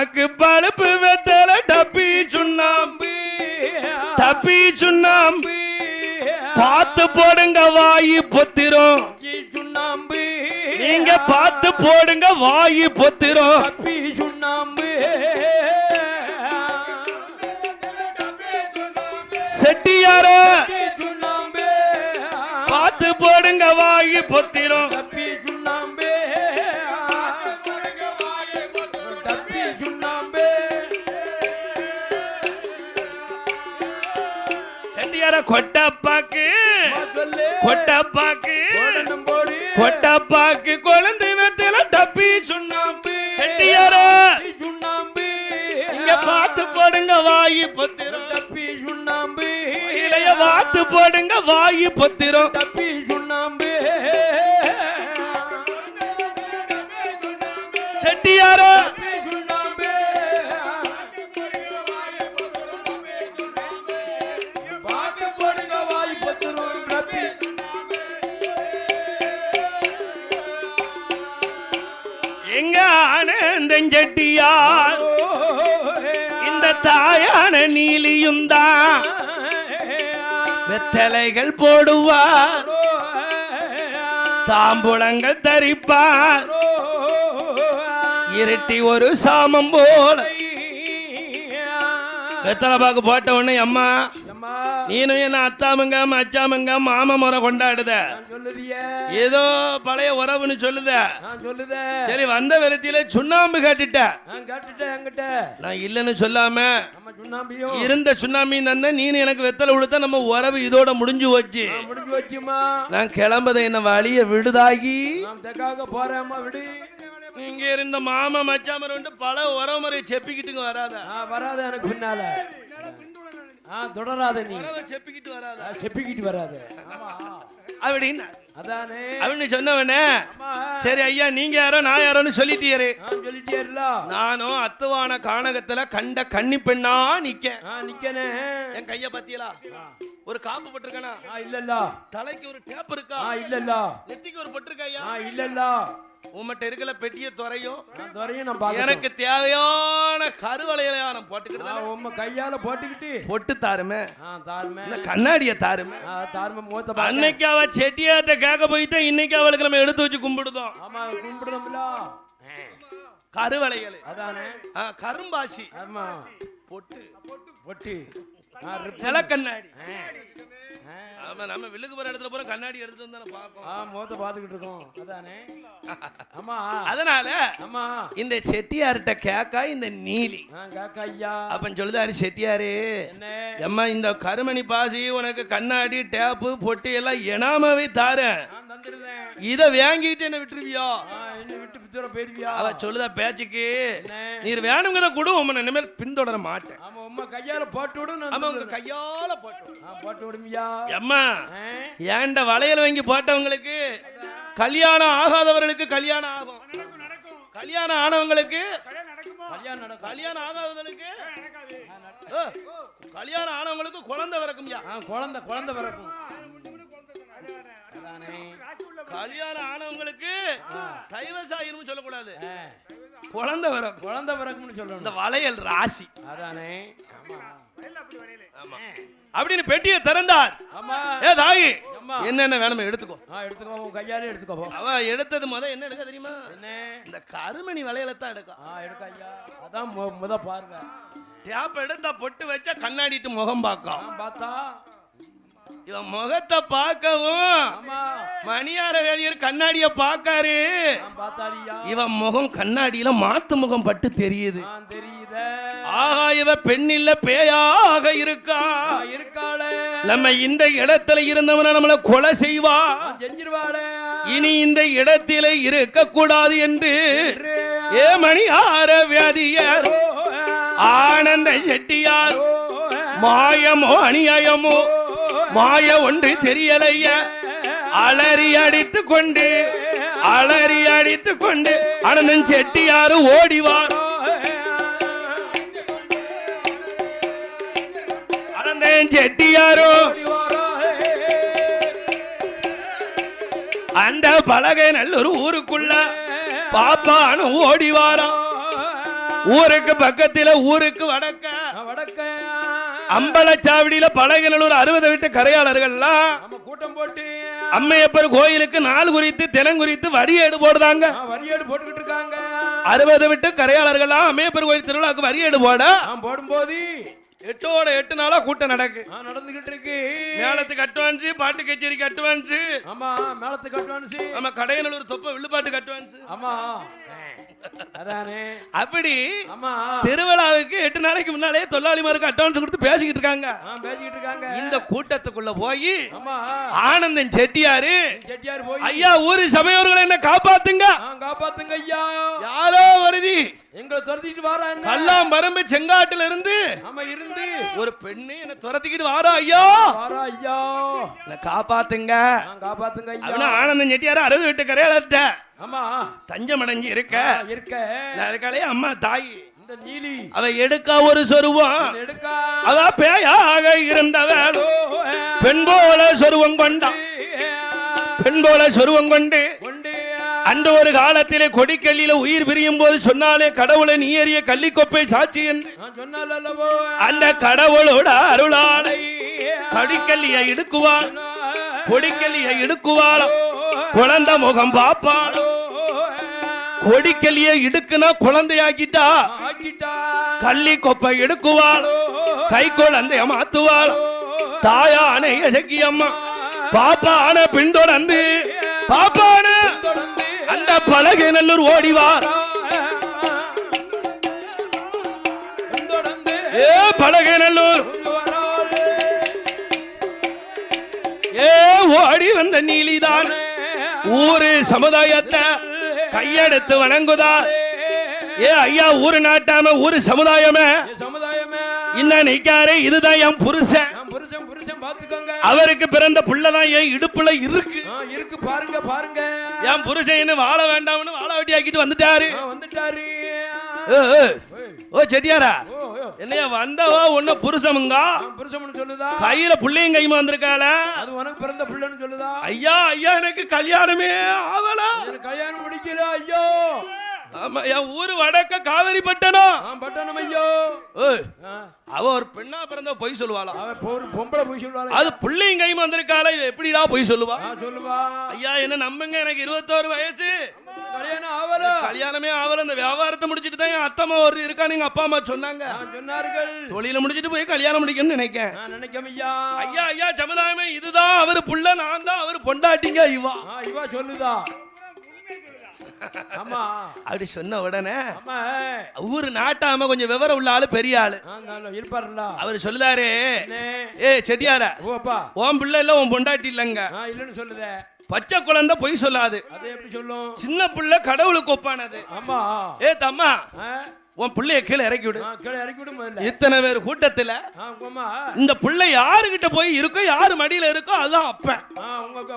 பாக்கு பழுப்பு வெத்தல டப்பி சுண்ணாம்பு. டப்பி சுண்ணாம்பு. பார்த்து போடுங்க வாயி பொத்திரும். சுண்ணாம்பு. நீங்க பார்த்து போடுங்க வாயி பொத்திரும். கப்பி சுண்ணாம்பு. செட்டியார சுண்ணாம்பு. பார்த்து போடுங்க வாயி பொத்திரும். கப்பி செட்டியார கொட்டப்பாக்கு. கொட்டப்பாக்கு. கொட்டப்பாக்கு குழந்தை வெத்தில தப்பி சுண்ணாம்பு. செட்டியார. சுண்ணாம்பு இங்க பார்த்து போடுங்க வாயு பத்திரம். தப்பி சுண்ணாம்பு இளைய பார்த்து போடுங்க வாயு பத்திரம். தப்பி சுண்ணாம்பு செட்டியாரா. தாயார் இந்த தாயான நீலியும் தான். வெத்தலைகள் போடுவார். தாம்பூலங்கள் தரிப்பார். இருட்டி ஒரு சாமம் போல. வெத்தலை பாக்கு போட்ட உடனே அம்மா நீனும் என்ன அத்தாமுங்க மச்சாமுங்க மாம முறை கொண்டாடுத? ஏதோ பழைய உறவுன்னு சொல்லுத? சொல்லுதே. சரி வந்த விரத்தில சுண்ணாம்பு கட்டிட்ட. நான் கேட்டுட்டேன் என்கிட்ட. நான் இல்லைன்னு சொல்லாம இருந்த சுண்ணாம்பி தந்த நீனு எனக்கு வெத்தலை கொடுத்தா நம்ம உறவு இதோட முடிஞ்சு நான் முடிஞ்சு வச்சுமா நான் கிளம்புத என்ன வழிய விடுதாகி? போறேம்மா விடு. இங்க இருந்த மாமா மச்சாமர் வந்து பல உறவு முறையை செப்பிக்கிட்டுங்க வராத. வராத எனக்கு பின்னால. ஆ தொடராத நீ. செப்பிக்கிட்டு வராத. செப்பிக்கிட்டு வராத. ஆமா. அப்படின்னு. அதானே. அப்படின்னு சொன்னவனே சரி ஐயா நீங்க யாரோ நான் யாரோன்னு சொல்லிட்டீரு நான் சொல்லிட்டேர்ல நானும் அத்துவான கானகத்துல கண்ட கன்னி பெண்ணா நிக்க ஆ நிக்கனே. என் கைய பத்தியலா ஒரு காப்பு போட்டிருக்கனா? ஆ இல்லல்ல. தலைக்கு ஒரு டேப் இருக்கா? ஆ இல்லல்ல. நெத்திக்கு ஒரு பொட்டிருக்கா இல்லல்ல. உம்மட்ட இருக்கல பெட்டிய துறையும் துறையும் நான் எனக்கு தேவையான கருவளையல நான் போட்டுக்கிட்டு உம்ம கையால போட்டுக்கிட்டு. பொட்டு தாருமே. தாருமே. கண்ணாடிய தாருமே. தாருமே மூத்த அன்னைக்கு அவ செட்டியார்ட்ட கேட்க போயிட்டு இன்னைக்கு அவளுக்கு நம்ம எடுத்து வச்சு கும்பிடுதோம். ஆமா கும்பிடுறோம்ல கருவளையல். அதானே? கரும்பாசி. ஆமா. பொட்டு. பொட்டி. ரிப்பன். நிலக்கண்ணாடி. ஆ. ஆமா நம்ம வில்லுக்கு போற இடத்துல போற கண்ணாடி எடுத்துட்டு வந்து தானே பார்ப்போம். ஆ மூத்த பாத்துக்கிட்டு இருக்கோம். அதானே? ஆமா அதனால ஆமா இந்த செட்டியார்கிட்ட கேக்கா இந்த நீலி. ஆ காக்கா ஐயா. அப்பன் சொல்லுதாரு செட்டியாரு எம்மா இந்த கருமணி பாசி உனக்கு கண்ணாடி டேப்பு பொட்டி எல்லாம் எனாமவே தாரேன். இத வாங்கிட்டு என்ன விட்டுருவியோ? போயிருவியா? அவ சொல்லுதா பேச்சுக்கு? நீர் வேணுங்கிறத கூட உன்னை இனிமேல் பின்தொடர மாட்டேன். ஆமா உம்மா கையால போட்டு விடு உங்க. கையால போட்டு விடுமியா? ஆ? ஏண்ட வளையல் வாங்கி போட்டவங்களுக்கு கல்யாணம் ஆகாதவர்களுக்கு கல்யாணம் ஆகும். கல்யாணம் ஆனவங்களுக்கு கல்யாணம் நடக்கும். கல்யாணம் ஆகாதவர்களுக்கு ஓ, கல்யாணம் ஆனவங்களுக்கு குழந்தை பிறக்கும்யா. ஆ குழந்தை குழந்தை பிறக்கும். கல்யாணம் ஆனவங்களுக்கு தைவசாயிரும் சொல்லக்கூடாது. குழந்தை பிறக்கும் குழந்தை பிறக்கும்னு இந்த சொல்லணும். வளையல் ராசி. அதானே? ஆமா. ஆமா. அப்படின்னு பெட்டியை திறந்தார். ஆமா. ஏ தாயி அம்மா. என்னென்ன வேணுமோ எடுத்துக்கோ. எடுத்துக்கோ உன் கையாலே எடுத்துக்கோ. அவ எடுத்தது முத என்ன எடுக்க தெரியுமா? என்ன? இந்த கருமணி வளையலை தான் எடுக்கும். எடுக்க ஐயா. அதான் முத பார்வை. டேப் எடுத்தா பொட்டு வச்சா கண்ணாடிட்டு முகம் பார்க்கும். பார்த்தா இவன் முகத்தை பார்க்கவும் மணியார வேதியர் கண்ணாடிய பார்த்தாரியா இவன் முகம் கண்ணாடியில மாத்து முகம் பட்டு தெரியுது. ஆகா இவ பெண்ணில்ல பேயாக இருக்கா. இருக்காளே. நம்ம இந்த இடத்துல இருந்தவன நம்மள கொலை செய்வா. இனி இந்த இடத்திலே இருக்க கூடாது என்று. ஏ மணியார ஆ, ஆனந்த செட்டியார் மாயமோ அநியாயமோ மாய ஒன்று தெரியலைய. அலறி அடித்து கொண்டு அலறி அடித்து கொண்டு அனந்தன் செட்டியாரு ஓடிவார். அனந்தன் செட்டியாரோ அந்த பலகை நல்லொரு ஊருக்குள்ள பாப்பானு ஓடிவாராம் ஊருக்கு பக்கத்துல ஊருக்கு வடக்க அம்பலச்சாவடியில பழகினூர் அறுபது விட்டு கரையாளர்கள்லாம் கூட்டம் போட்டு அம்மையப்பர் கோயிலுக்கு நாள் குறித்து தினம் குறித்து வரியேடு போடுதாங்க. வரியாடு போட்டுக்கிட்டு இருக்காங்க. அறுபது விட்டு கரையாளர்கள்லாம் அம்மையப்பர் கோயில் திருவிழாவுக்கு வரியேடு போட. போடும்போது எட்டோட எட்டு நாளா கூட்டம் நடக்கு. நடந்துகிட்டு இருக்கு. மேளத்துக்கு கட்டுவான்ச்சு பாட்டு கச்சேரிக்கு கட்டுவான்ச்சு ஆமா மேளத்துக்கு கட்டுவானுச்சு நம்ம கடையனூர் தொப்ப வில்லுப்பாட்டு கட்டுவான்ச்சு ஆமா. அதானே. அப்படி ஆமா. திருவிழாவுக்கு எட்டு நாளைக்கு முன்னாலே தொழிலாளிமாருக்கு அட்வான்ஸ் கொடுத்து பேசிக்கிட்டு இருக்காங்க. பேசிக்கிட்டு இருக்காங்க. இந்த கூட்டத்துக்குள்ள போய் ஆமா. ஆனந்தன் செட்டியாரு செட்டியார் போய். ஐயா ஊரு சபையோர்களை என்ன காப்பாத்துங்க. காப்பாத்துங்க ஐயா. துரத்திட்டு வாரா என்ன? கல்லாம் பரம்பு செங்காட்டுல இருந்து ஆமா இருந்து. ஒரு பெண்ணு என்ன துரத்திக்கிட்டு வாரா ஐயா! வாரா ஐயா! காப்பாத்துங்க. காப்பாத்துங்க ஐயா! அவன ஆனந்தன் செட்டியாரு அறுபது விட்டு கரையாளர்கிட்ட ஆமா. தஞ்சம் அடைஞ்சு இருக்க. இருக்க இருக்காளே அம்மா தாய். இந்த நீலி. அவ எடுக்க ஒரு சொருவம். அவ பேயாக இருந்தவள். பெண் போல சொருவம் கொண்டா பெண் போல சொருவம் கொண்டு அந்த ஒரு காலத்திலே கொடிக்கல்லில உயிர் பிரியும் போது சொன்னாலே கடவுளை நீ எறிய கள்ளிக்கொப்பை சாட்சி என்று அந்த கடவுளோட அருளாலை கடிக்கல்லிய இடுக்குவாள் கொடிக்கல்லிய இடுக்குவாள் குழந்தை முகம் பாப்பாள் கொடிக்கல்லிய இடுக்குனா குழந்தையாக்கிட்டா கள்ளி கொப்பை எடுக்குவாள் கை குழந்தைய மாத்துவாள். தாயான எசக்கி அம்மா பாப்பான பின்தொடர்ந்து பாப்பான அந்த பழகு நல்லூர் ஓடிவார் ஏ பழகு நல்லூர். ஏ ஓடி வந்த நீலிதான். ஊரு சமுதாயத்தை கையெடுத்து வணங்குதா. ஏ ஐயா ஊரு நாட்டாம ஊரு சமுதாயமே. சமுதாயமே. இன்ன நிக்காரு இதுதான் என் புருஷன். புருஷன் புருஷன் பாத்துக்கோங்க அவருக்கு பிறந்த புள்ளதான் என் இடுப்புல இருக்கு. இருக்கு. பாருங்க பாருங்க. என் புருஷன் இன்னும் வாழ வேண்டாம்னு வாழ வெட்டி ஆக்கிட்டு வந்துட்டாரு. வந்துட்டாரு. ஓ செட்டியாரா. என்னையா வந்தவா ஒன்ன புருஷமுங்க? ஆ, புருஷன் சொல்லுதா? கையில புள்ளையும் கைமா வந்திருக்காள? அது உனக்கு பிறந்த பிள்ளைன்னு சொல்லுதா? ஐயா ஐயா எனக்கு கல்யாணமே ஆவல. கல்யாணம் முடிக்கல ஐயோ. ஆமா என் ஊரு வடக்க காவேரி பட்டணம். பட்டணம் ஐயோ. அவ ஒரு பெண்ணா பிறந்த பொய் சொல்லுவாளா? ஒரு பொம்பளை போய் சொல்லுவாள். அது புள்ளையும் கைமா வந்திருக்காள எப்படிடா பொய் சொல்லுவா? சொல்லுவா. ஐயா என்ன நம்புங்க எனக்கு இருபத்தோரு வயசு. கல்யாணம் ஆவல. கல்யாணமே ஆவல இந்த வியாபாரத்தை முடிச்சிட்டு தான் என் அத்தம்மா ஒரு இருக்கான்னு எங்க அப்பா அம்மா சொன்னாங்க. சொன்னார்கள். தொழில முடிச்சிட்டு போய் கல்யாணம் முடிக்கணும்னு நினைக்கேன். நான் நினைக்கம் ஐயா. ஐயா ஐயா சமுதாயமே இதுதான் அவரு புள்ள நான் தான் அவரு பொண்டாட்டிங்க இவா. இவா சொல்லுதா. ஆமா. அப்படி சொன்ன உடனே ஊரு நாட்டாம கொஞ்சம் விவரம் உள்ள ஆளு பெரிய ஆளு. இருப்பாருல்ல. அவரு சொல்லுதாரு. ஏ செட்டியார ஓ அப்பா. உன் பிள்ளை இல்ல உன் பொண்டாட்டி இல்லங்க. இல்லைன்னு சொல்லுதே. பச்சை குழந்தை பொய் சொல்லாது. அது எப்படி சொல்லும்? சின்ன புள்ள கடவுளுக்கு ஒப்பானது. ஆமா. ஏ தம்மா உன் பிள்ளைய கீழே இறக்கி விடு. கீழே இறக்கி விடும் இத்தனை பேர் கூட்டத்துல இந்த புள்ளை யாருகிட்ட போய் இருக்கோ யாரு மடியில இருக்கோ அதுதான் அப்பன்.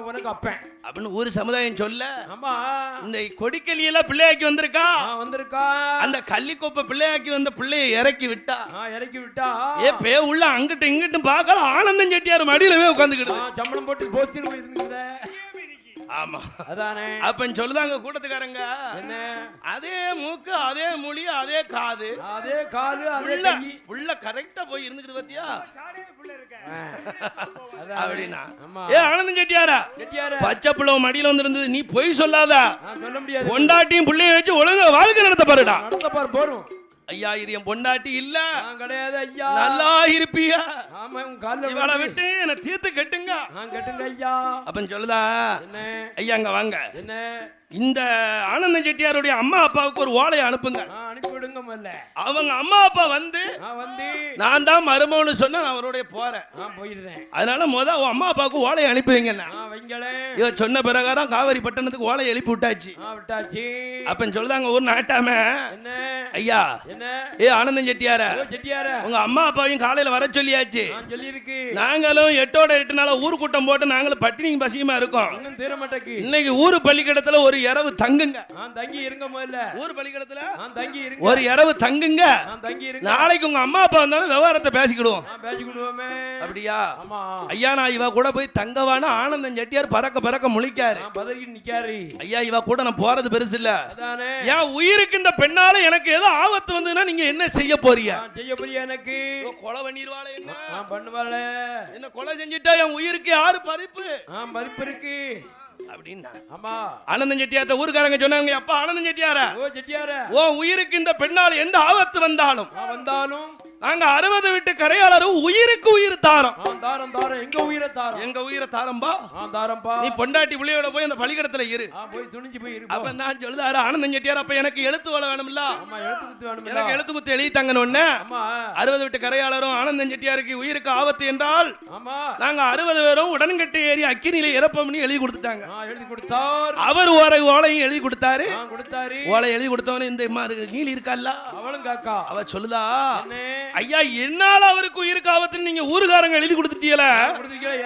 உனக்கு அப்பேன். அப்படின்னு ஊர் சமுதாயம் சொல்ல ஆமா. இந்த கொடிக்கலியெல்லாம் பிள்ளையாக்கி வந்திருக்கா? வந்திருக்கா. அந்த கள்ளிக்கோப்பை பிள்ளையாக்கி வந்த பிள்ளைய இறக்கி விட்டா? இறக்கி விட்டா? ஏ பே உள்ள அங்கிட்டு இங்கிட்டு பார்க்கல ஆனந்தம் செட்டியார் மடியிலவே ஆ, உட்காந்துக்கிடுது சம்பளம் போட்டு இருந்துக்கிற. ஆமா. அதானே? அப்பன் சொல்லுதாங்க கூட்டத்துக்காரங்க. என்ன? அதே மூக்கு அதே மொழி அதே காது. அதே காலு அதே புள்ள கரெக்டா போய் இருந்துக்கிட்டு பாத்தியா. அப்படின்னா. ஏ ஆனந்தம் செட்டியார பச்சை பிள்ளை மடியில வந்திருந்தது நீ பொய் சொல்லாத. சொல்ல முடியாது. பொண்டாட்டியும் பிள்ளையும் வச்சு ஒழுங்கா வாழ்க்கை நடத்த பாருடா. நடத்த பாரு போறோம் ஐயா இது என் பொண்டாட்டி இல்ல. கிடையாது ஐயா. நல்லா இருப்பியா? ஆமா உன் கால்ல இவளை. விட்டு என்ன தீர்த்து கட்டுங்க. நான் கேட்டுங்க ஐயா. அப்பன் சொல்லுதா? என்ன? ஐயா அங்க வாங்க. என்ன? இந்த ஆனந்த செட்டியாருடைய அம்மா அப்பாவுக்கு ஒரு ஓலையை அனுப்புங்க. நான் அனுப்பி விடுங்க முதல்ல. அவங்க அம்மா அப்பா வந்து நான் வந்து நான் தான் மருமகன்னு சொன்னா நான் அவருடைய போறேன். போயிருந்தேன். அதனால முத உன் அம்மா அப்பாவுக்கு ஓலையை அனுப்பி வைங்கண்ணா நான் வைங்களேன் இவ சொன்ன பிரகாரம் காவிரி பட்டணத்துக்கு ஓலையை எழுப்பி விட்டாச்சு. விட்டாச்சு. அப்பன் சொல்லுதாங்க ஒரு நாட்டாம. என்ன? ஐயா. என்ன? ஏ ஆனந்தம் செட்டியார. செட்டியார. உங்க அம்மா அப்பாவையும் காலையில வர சொல்லியாச்சு. சொல்லியிருக்கு. நாங்களும் எட்டோட எட்டு நாளா ஊர் கூட்டம் போட்டு நாங்களும் பட்டினியும் பசியுமா இருக்கோம். இன்னைக்கு ஊரு பள்ளிக்கூடத்துல ஒரு இரவு தங்குங்க. நான் தங்கி இருங்க முதல்ல. ஊர் பள்ளிக்கூடத்துல நான் தங்கி இருங்க. ஒரு இரவு தங்குங்க. நான் தங்கி இருங்க. நாளைக்கு உங்க அம்மா அப்பா வந்தாலும் விவகாரத்தை பேசிக்கிடுவோம். பேசிக்கிடுவோமே. அப்படியா? ஆமா. ஐயா நான் இவ கூட போய் தங்கவான ஆனந்தம் செட்டியார் பறக்க பறக்க முழிக்காரு. நிக்காரு. ஐயா இவ கூட நான் போறது பெருசு இல்ல. அதானே? என் உயிருக்கு இந்த பெண்ணால எனக்கு ஏதோ ஆபத்து வந்ததுன்னா நீங்க என்ன செய்ய போறீங்க? நான் செய்ய போறியா எனக்கு? கொலை பண்ணிடுவாளே என்ன? பண்ணுவாள. என்ன கொலை செஞ்சுட்டா என் உயிருக்கு யாரு பறிப்பு? மதிப்பு இருக்கு. அப்படின்னா ஆமா. செட்டியார்ட்ட ஊருக்காரங்க சொன்னாங்க அப்பா ஆனந்தம் செட்டியார? ஓ செட்டியார. ஓ உயிருக்கு இந்த பெண்ணால் எந்த ஆபத்து வந்தாலும் வந்தாலும்? நாங்க அறுபது விட்டு கரையாளரும் உயிருக்கு உயிர் தாரோம். தாரம் தாரம். எங்க உயிரை தாரம்? எங்க உயிரை தாரம்பா தாரம்பா நீ பொண்டாட்டி புள்ளையோட போய் அந்த பள்ளிக்கூடத்துல இரு. போய் துணிஞ்சு போய் அப்ப இருப்போம் நான் சொல்லுதாரு ஆனந்தம் செட்டியார் அப்ப எனக்கு எழுத்து வள வேணும்ல? ஆமா எழுத்து குத்து வேணும்ல. எனக்கு எழுத்து குத்து எழுதி தங்கணும்னு ஆமா. அறுபது விட்டு கரையாளரும் ஆனந்தம் செட்டியாருக்கு உயிருக்கு ஆபத்து என்றால் ஆமா. நாங்க அறுபது பேரும் உடன்கட்டை ஏறி அக்கினியில இறப்போம்னு எழுதி கொடுத்துட்டாங்க. எழுதி கொடுத்தார். அவர் ஓரை ஓலையும் எழுதி கொடுத்தாரு. கொடுத்தாரு. ஓலை எழுதி கொடுத்தவனு இந்த இருக்கு, நீலி இருக்கல்ல அவளும் காக்கா. அவ சொல்லுதா? ஐயா என்னால அவருக்கு உயிருக்கு ஆபத்துன்னு நீங்க ஊருக்காரங்க எழுதி கொடுத்துட்டீங்கள?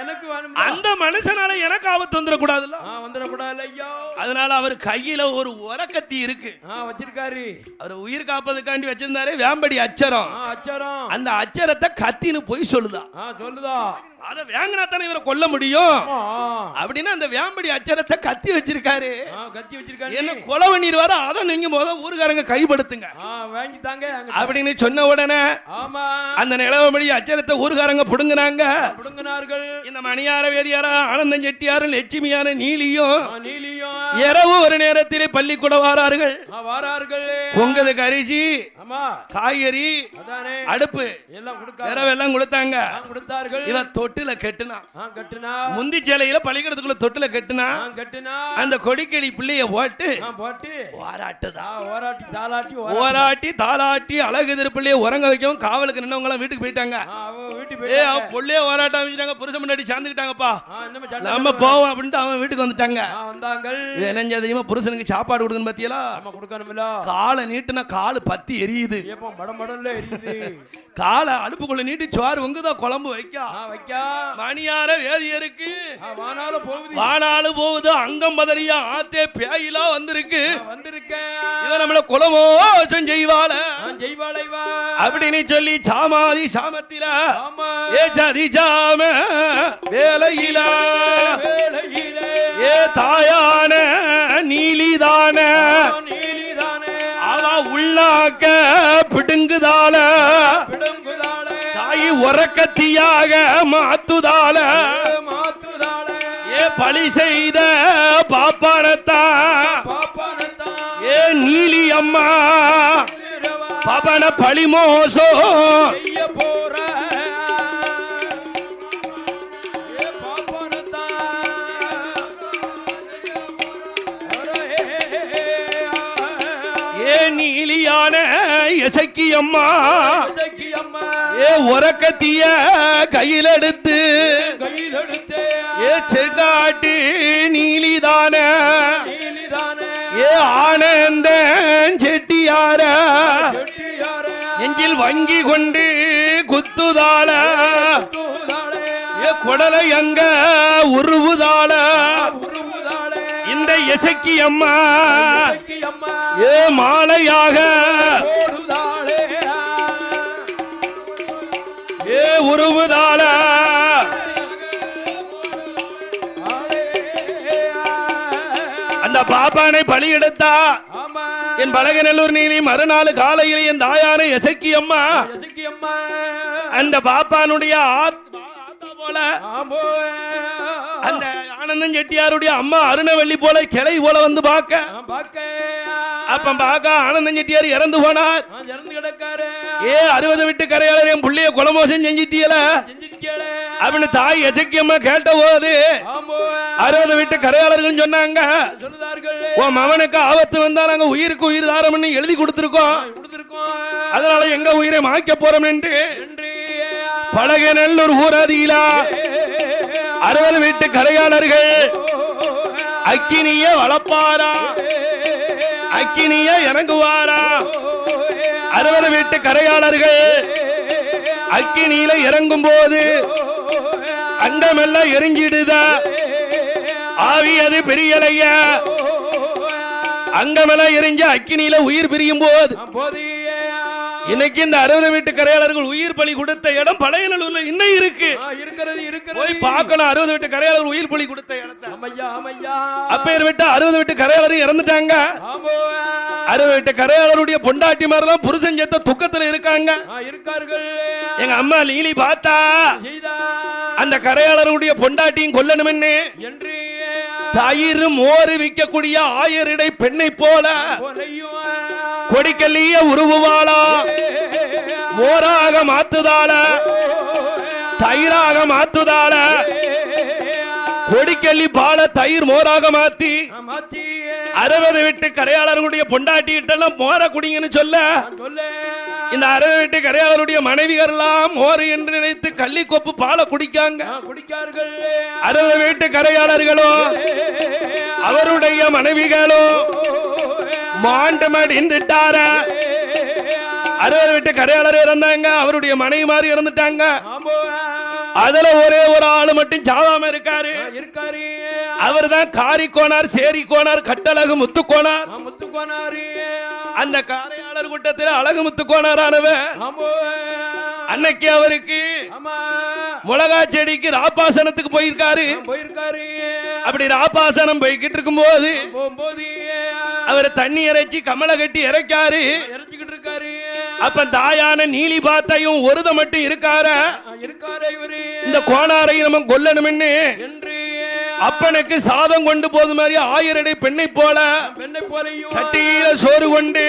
எனக்கு அந்த மனுஷனால எனக்கு ஆபத்து வந்துடக்கூடாதுல்ல வந்துடக்கூடாது ஐயா. அதனால அவர் கையில ஒரு உரக்கத்தி இருக்கு. வச்சிருக்காரு. அவர் உயிர் காப்பதுக்காண்டி வச்சிருந்தாரு வேம்படி அச்சரம். அச்சாரம். அந்த அச்சரத்தை கத்தின்னு போய் சொல்லுதா. சொல்லுதா. அத வேங்கினா தானே இவரை கொல்ல முடியும்? அப்படின்னு அந்த வேம்படி அச்சரத்தை கத்தி வச்சிருக்காரு. கத்தி வச்சிருக்காரு. என்ன கொலை பண்ணிடுவாரு அதை நீங்க முத ஊருக்காரங்க கைப்படுத்துங்க. வாங்கி தாங்க அப்படின்னு சொன்ன உடனே ஆமா. அந்த நிலவமடி அச்சரத்தை ஊருக்காரங்க புடுங்குனாங்க. புடுங்கினார்கள். இந்த மணியார வேதியாரா ஆனந்தம் செட்டியாரும் லட்சுமியான நீலியும் நீலியும். இரவு ஒரு நேரத்திலே பள்ளிக்கூட வாரார்கள். வாரார்கள். பொங்கது கரிசி ஆமா. காய்கறி அடுப்பு எல்லாம் கொடுத்தாங்க. ஆ கொடுத்தார்கள். இவன் தொட்டில கட்டுனா கட்டுனா முந்தி சேலையில பள்ளிக்கூடத்துக்குள்ள தொட்டில கட்டுனா ஆ கட்டுனா. அந்த கொடிக்கடி பிள்ளைய போட்டு போட்டு. ஓராட்டி தாலாட்டி ஓரா- ஓராட்டி தாளாட்டி அழகு உறங்க வைக்கவும் காவலுக்கு நின்னவங்க எல்லாம் வீட்டுக்கு போயிட்டாங்க. ஆ அவ வீட்டுக்கு ஏ போய் அவ பொள்ளைய அமைச்சிட்டாங்க புருஷன் முன்னாடி சண்டை நம்ம போவோம் அப்படின்ட்டு அவன் வீட்டுக்கு வந்துட்டாங்க. என்ன தெரியுமா? புருஷனுக்கு சாப்பாடு கொடுக்கணும் பாத்தியலா? கொடுக்கணும்ல காலை நீட்டுனா காலு பத்தி எரியுது. காலை அடுப்புக்குள்ள நீட்டி சோறு உங்குதா குழம்பு வைக்கா. வைக்கா. மணியார வேதியருக்கு வானால வானாலு போகுது அங்கம் பதறியா ஆத்தே பேயிலா வந்திருக்கு. இவன் நம்மள குலமோசம் செய்வாள. அப்படின்னு சொல்லி சாமாதி சாமத்தில ஏ சதி சாம வேலையில. ஏ தாயான நீலிதான. அவ உள்ளாக்க பிடுங்குதால தாய் உறக்கத்தியாக மாத்துதால மாத்துதாளே. பழி செய்த பாப்பானத்தான் ஏ நீலி அம்மா பவன பழிமோசோ ஏ நீலியான இசைக்கு அம்மா. ஏ உறக்கத்திய கையில் எடுத்து ஏ செங்காட்டி நீலிதான ஏ ஆனந்த செட்டியார நெஞ்சில் வங்கி கொண்டு குத்துதால தூதாளே ஏ குடலை அங்க உருவுதால உருவுதாளே. இந்த இசைக்கு அம்மா ஏ மாலையாக உருவுதால. அந்த பாப்பானை பலி எடுத்தா. என் பழகநல்லூர் நீலி மறுநாள் காலையில் என் தாயான இசைக்கு அம்மா அந்த பாப்பானுடைய ஆத்- ஆத்தா போல. அந்த ஆனந்தன் செட்டியாருடைய அம்மா அருணவள்ளி போல கிளை போல வந்து பார்க்க. பாக்க அப்ப பார்க்க ஆனந்தன் செட்டியார் இறந்து போனார். இறந்து கிடக்காரு. ஏ அறுபது விட்டு கரையாளர் என் புள்ளைய குலமோசம் செஞ்சிட்டியல? அப்படின்னு தாய் எசக்கியம்மா கேட்ட போது அறுபது விட்டு கரையாளர்கள் சொன்னாங்க. உன் மவனுக்கு ஆபத்து வந்தா நாங்க உயிருக்கு உயிர் தாரம்னு எழுதி கொடுத்திருக்கோம். அதனால எங்க உயிரை மாய்க்க போறோம் என்று நன்றி பழகநல்லூர் ஊராதியிலா. அறுபது வீட்டு கரையாளர்கள் அக்கினிய வளப்பாரா? அக்கினிய இறங்குவாரா? அறுபது வீட்டு கரையாளர்கள் அக்கினியில இறங்கும் போது அண்டமெல்லாம் எரிஞ்சிடுதா? ஆவி அது பெரியலையா? அங்கமெல்லாம் எரிஞ்ச அக்கினியில உயிர் பிரியும் போது இன்னைக்கு இந்த அறுபது வீட்டு கரையாளர்கள் உயிர் பலி கொடுத்த இடம் பழையநல்லூர்ல இன்னும் இருக்கு. இருக்கிறது இருக்கிறது. போய் பார்க்கணும் அறுபது வீட்டு கரையாளர் உயிர் பலி கொடுத்த இடத்தை. ஆமையா ஆமையா அப்பேர் விட்டு அறுபது வீட்டு கரையாளரும் இறந்துட்டாங்க. அறுபது வீட்டு கரையாளருடைய பொண்டாட்டி மாதிரிலாம் புருஷன் செத்த துக்கத்துல இருக்காங்க. இருக்கார்கள். எங்க அம்மா லீலி பார்த்தா அந்த கரையாளருடைய பொண்டாட்டியும் கொல்லணும்னு என்று தயிர் மோர் விற்கக்கூடிய ஆயரிடை பெண்ணை போல கொடிக்கல்லிய உருவுவாளா? மோராக மாத்துதாள? தயிராக மாத்துதாள? கொடிக்கல்லி பால தயிர் மோராக மாத்தி அறுபது விட்டு கரையாளர்களுடைய பொண்டாட்டி எல்லாம் மோர குடிங்கன்னு சொல்ல. இந்த அறுபது விட்டு கரையாளருடைய மனைவிகள் எல்லாம் மோர் என்று நினைத்து கள்ளி கொப்பு பாலை குடிக்காங்க. அறுபது வீட்டு கரையாளர்களும் அவருடைய மனைவிகளும் மாண்டு மடிந்துட்டார அறுபது வீட்டு கரையாளர் இறந்தாங்க அவருடைய மனைவி மாதிரி இறந்துட்டாங்க. ஆமோ அதுல ஒரே ஒரு ஆளு மட்டும் சாவாம இருக்காரு. இருக்காரு. அவர் தான் காரிக்கோனார் சேரிக்கோனார் கட்டழகு முத்துக்கோனார் முத்துக்கோனாரு அந்த காரையாளர் கூட்டத்தில் அழகு முத்துக்கோனாரானவர் ஆமோ. அன்னைக்கு அவருக்கு மிளகா செடிக்கு ராப்பாசனத்துக்கு போயிருக்காரு. போயிருக்காரு. அப்படி ராப்பாசனம் போய்கிட்டு இருக்கும்போது போகும்போது அவர் தண்ணி இறைச்சி கமலை கட்டி இறைக்காரு. இறச்சிக்கிட்டு இருக்காரு. அப்ப தாயான நீலி பார்த்தையும் ஒருத மட்டும் இருக்கார? இருக்காரு இவரு. இந்த கோணாரை நம்ம கொல்லணும்னு. அப்பனுக்கு சாதம் கொண்டு போது மாதிரி ஆயிரடை பெண்ணை போல. பெண்ணை போலையும். சட்டியில சோறு கொண்டு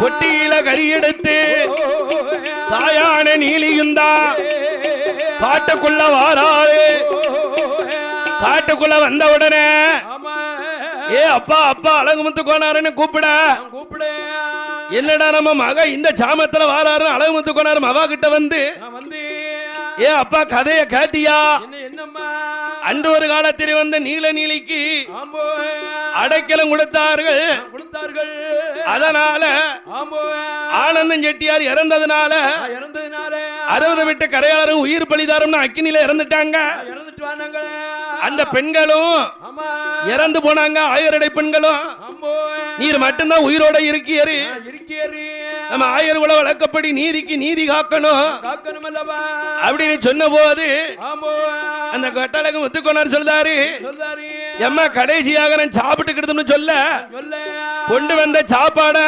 பொட்டியில கறி எடுத்து தாயான நீலியும் தான் காட்டுக்குள்ள வாராரு காட்டுக்குள்ள வந்த உடனே ஏ அப்பா அப்பா அழகுமுத்து கோனாருன்னு கூப்பிட. நான் கூப்பிடு என்னடா நம்ம மக இந்த சாமத்துல வாராரு அழகுமுத்து கோனார் மவா கிட்ட வந்து ஏ அப்பா கதைய கேட்டியா? அன்று ஒரு காலத்தில் வந்த நீல நீலிக்கு அடைக்கலம் கொடுத்தார்கள். கொடுத்தார்கள். அதனால ஆம்போ. ஆனந்தம் செட்டியார் இறந்ததுனால அறுபது விட்டு கரையாளரும் உயிர் பலிதாரம்னு அக்கினில இறந்துட்டாங்க. அந்த பெண்களும் இறந்து போனாங்க ஆயரடை பெண்களும். நீர் மட்டும்தான் உயிரோட இருக்கியரு நம்ம ஆயர் குல வழக்கப்படி நீதிக்கு நீதி காக்கணும். அல்லவா அப்படின்னு சொன்ன போது அந்த கட்டழகு முத்துக்கோனார் சொல்றாரு எம்மா கடைசியாக நான் சாப்பிட்டுக்கிட்டதுன்னு சொல்ல சொல்ல. கொண்டு வந்த சாப்பாட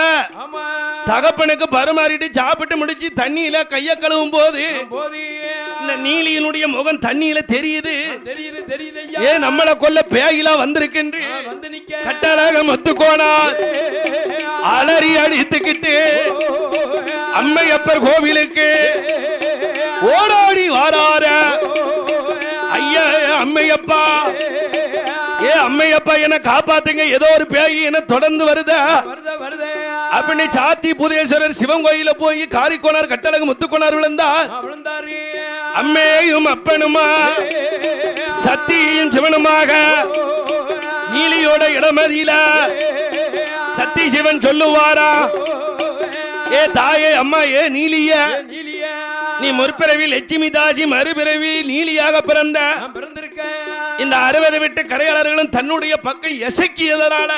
தகப்பனுக்கு பரிமாறிட்டு சாப்பிட்டு முடிச்சு தண்ணியில கைய கழுவும் போது இந்த நீலியினுடைய முகம் தண்ணியில தெரியுது. தெரியுது தெரியுது ஐயா. ஏன் நம்மள கொல்ல பேயிலா வந்திருக்கின்று கட்டழக முத்துக்கோனார் அலறி அடித்துக்கிட்டு அம்மையப்பர் கோவிலுக்கு ஓடாடி வாரார ஐயா அம்மையப்பா. ஏ அம்மையப்பா என்ன காப்பாத்துங்க. ஏதோ ஒரு பேய் என்ன தொடர்ந்து வருதா. வருத சாத்தி புதேஸ்வரர் சிவன் கோயில போய் காரிக்கோனார் கட்டழகு முத்துக்கோனார் விழுந்தா அம்மையும் அப்பனுமா சத்தியும் சிவனுமாக நீலியோட இடமதியில சத்தி சிவன் சொல்லுவாரா? ஏ தாயே அம்மா ஏ நீலிய நீ முற்பிறவி லட்சுமி தாஜி மறுபிறவி நீலியாக பிறந்த இந்த அறுபது விட்டு கரையாளர்களும் தன்னுடைய பக்கம் எசக்கியதனால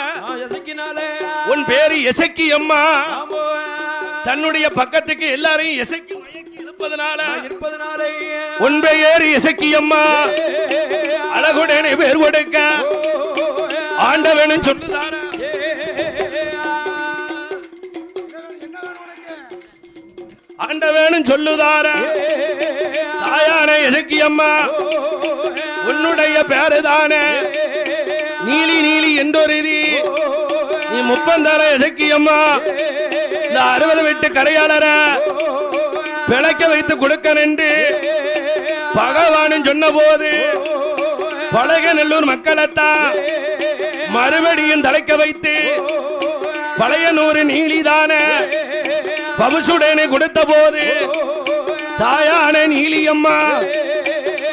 உன் பேரு எசக்கி அம்மா. தன்னுடைய பக்கத்துக்கு எல்லாரையும் எசக்கி உன் பெயர் எசக்கி அம்மா. அழகுடனே பேர் கொடுக்க. ஆண்டவனும் சொல்லுதாரா ஆண்டவேனும் சொல்லுதார. தாயான எசக்கி அம்மா உன்னுடைய பேருதானே. நீலி நீலி என்றொருதி நீ முப்பந்தார இலக்கியம்மா அம்மா. இந்த அறுபது விட்டு கரையாளர பிழைக்க வைத்து கொடுக்க நின்று பகவானும் சொன்ன போது பழக நல்லூர் மக்களைத்தான் மறுபடியும் தலைக்க வைத்து பழைய நூறு நீலிதான. பவுசுடனே கொடுத்த போது தாயான நீலியம்மா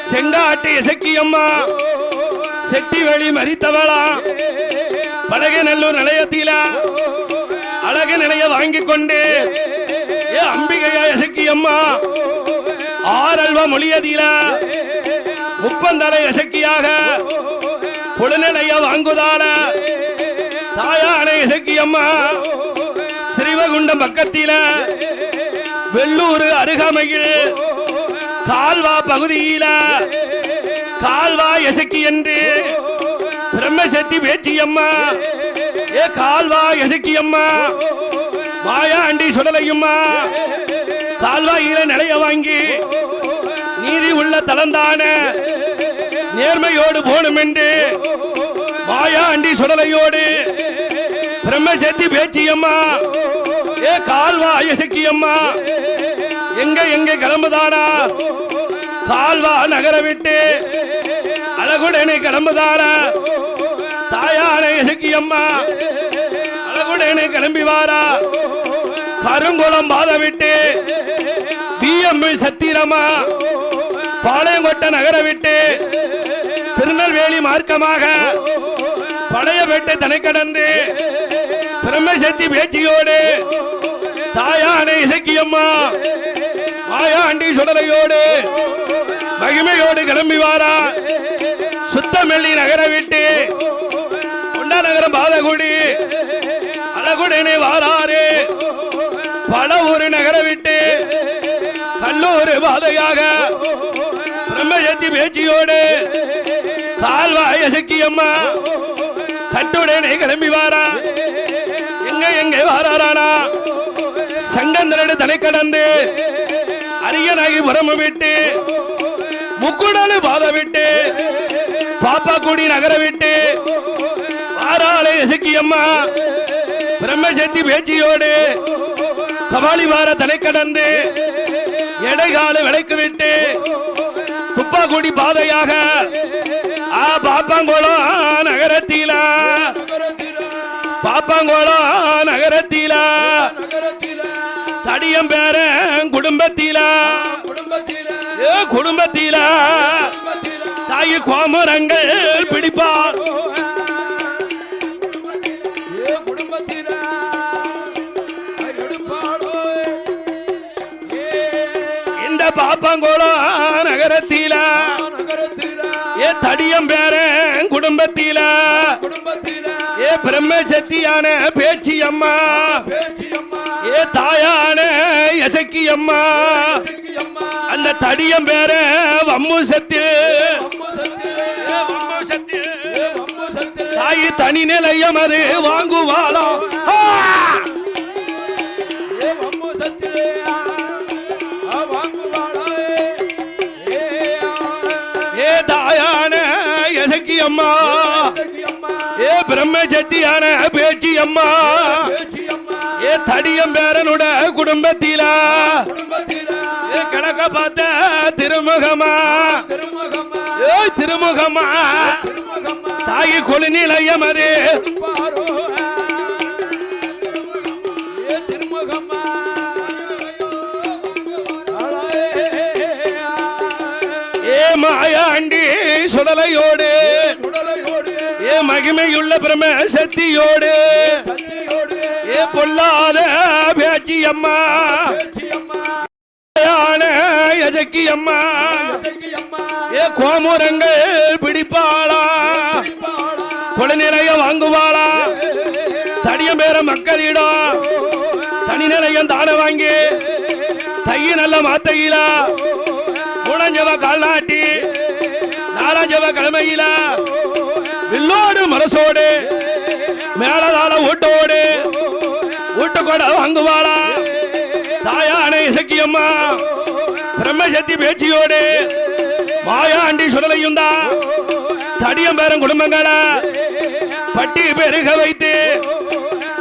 செங்காட்டு இசக்கியம்மா செட்டி வழி மறித்தவளா பழக நல்லூர் நிலையத்தில அழக நிலைய வாங்கி கொண்டு ஏ அம்பிகையா இசக்கியம்மா ஆரல்வ மொழியதில முப்பந்தலை இசக்கியாக புலநிலைய வாங்குதான தாய இசக்கியம்மா சிவகுண்டம் பக்கத்தில வெள்ளூர் அருகாமையில் கால்வா பகுதியில கால்வா எசக்கி என்று பிரம்மசக்தி பேச்சியம்மா ஏ கால்வா எசக்கியம்மா மாயாண்டி சுடலையும்மா. கால்வாயில நிலைய வாங்கி நீதி உள்ள தளந்தான நேர்மையோடு போனும் என்று மாயாண்டி சுடலையோடு பிரம்மசக்தி பேச்சியம்மா ஏ கால்வா எசக்கியம்மா எங்க எங்க கிளம்புதானா? கால்வா நகர விட்டு அழகுடனே கிளம்புதானா? தாயான எசக்கியம்மா அழகுடனே கிளம்பி வாரா. கருங்குளம் பாத விட்டு பிஎம்பி சத்திரமா பாளையங்கோட்டை நகர விட்டு திருநெல்வேலி மார்க்கமாக பழையபேட்டை தனை கடந்து பிரம்மசக்தி பேச்சியோடு தாயான இசக்கியம்மா. ஆயாண்டி சுடலையோடு மகிமையோடு கிளம்பி வாரா. சுத்தமெல்லி நகர விட்டு கொண்டா நகரம் பாதகுடி அழகுடனே வாராரு. பல ஒரு நகர விட்டு கல்லூர் பாதையாக பிரம்மசக்தி பேச்சியோடு கால்வாய் இசக்கியம்மா. கட்டுடனே கிளம்பி வாரா. தனை கடந்து அரியனாகி புறம விட்டு முக்குடாலு பாத விட்டு பாப்பாக்குடி நகர விட்டு வாராளே இசக்கியம்மா பிரம்மசக்தி பேச்சியோடு கபாலி வார தலை கடந்து எடைகால விலைக்கு விட்டு துப்பாக்குடி பாதையாக ஆ பாப்பாங்கோளம் நகரத்தில பாப்பாங்கோளம் தடியம் பேர குடும்பத்தில. குடும்பத்தில. தாய் கோமரங்கள் பிடிப்பார். இந்த பாப்பாங்குளம் நகரத்தில. ஏ தடியம் பேர குடும்பத்தில. ஏ பிரம்மசக்தியான பேச்சி அம்மா சக்கி அம்மா அந்த தடியம் பேர வம்மு சத்து தாய் தனி நிலையம் அது வாங்குவாளோ? ஏ தாயான எசக்கி அம்மா ஏ பிரம்ம சக்தியான பேச்சி அம்மா தடியம் பேரனுட குடும்பத்தில. ஏ கணக்க பார்த்த திருமுகமா? ஏ திருமுகமா? தாயி கொழு நிலையம் அது. ஏ மாயாண்டி சுடலையோடு. ஏ மகிமையுள்ள பிரம சக்தியோடு பொல்லாத பேச்சி அம்மா தாயான அம்மா ஏ கோமுரங்கள் பிடிப்பாளா? கொலை நிறைய வாங்குவாளா? தனிய பேர மக்களிடம் தனி நிலையம் தான வாங்கி தைய நல்ல மாத்தையிலா? குணஞ்சவ கால்நாட்டி நாலாஞ்சவ கிழமையில? வில்லோடு மனசோடு மேலதாள ஓட்டோடு ஊட்டுக்கொட வாங்குவாளா தாயான இசக்கியம்மா. பிரம்மசக்தி பேச்சியோடு மாயாண்டி சுடலையும் தான் தடியம் பேரும் குடும்பங்களா. பட்டி பெருக வைத்து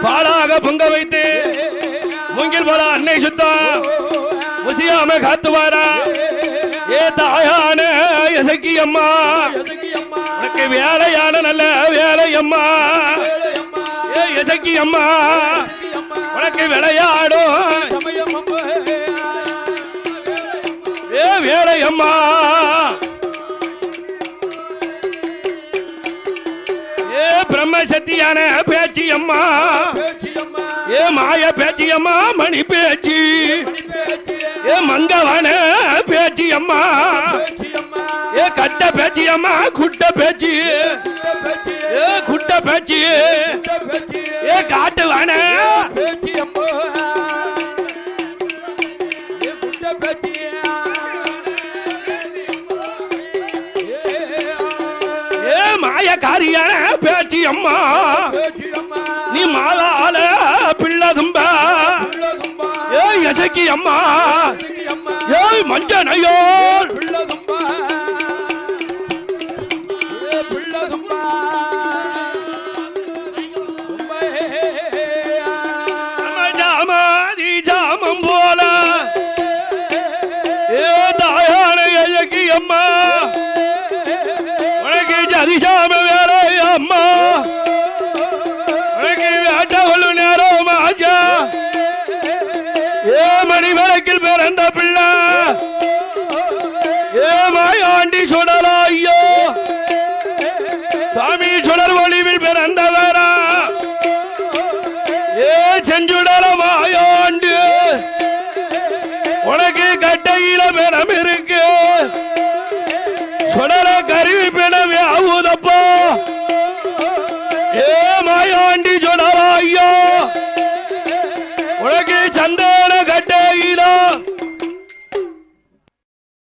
பாலாக பொங்க வைத்து முங்கில் போல அன்னை சுத்தம் முசியாம காத்துவாரா. ஏ தாயான இசக்கியம்மா. உனக்கு வேலையான நல்ல வேலையம்மா. சக்கி அம்மா உனக்கு விளையாடும். ஏ வேலையம்மா ஏ பிரம்மசக்தியான பேச்சு அம்மா. ஏ மாய பேச்சு அம்மா மணி பேச்சு. ஏ மங்கவான பேச்சு அம்மா. கட்ட பேச்சியம்மா குட்ட பேச்சி. ஏ குட்ட பேச்சி. ஏ காட்டு வான. ஏ மாயக்காரியான பேச்சி அம்மா. நீ மாதால பிள்ளதும்ப ஏ எசக்கி அம்மா. ஏய் மஞ்சனையோர் மாயாண்டி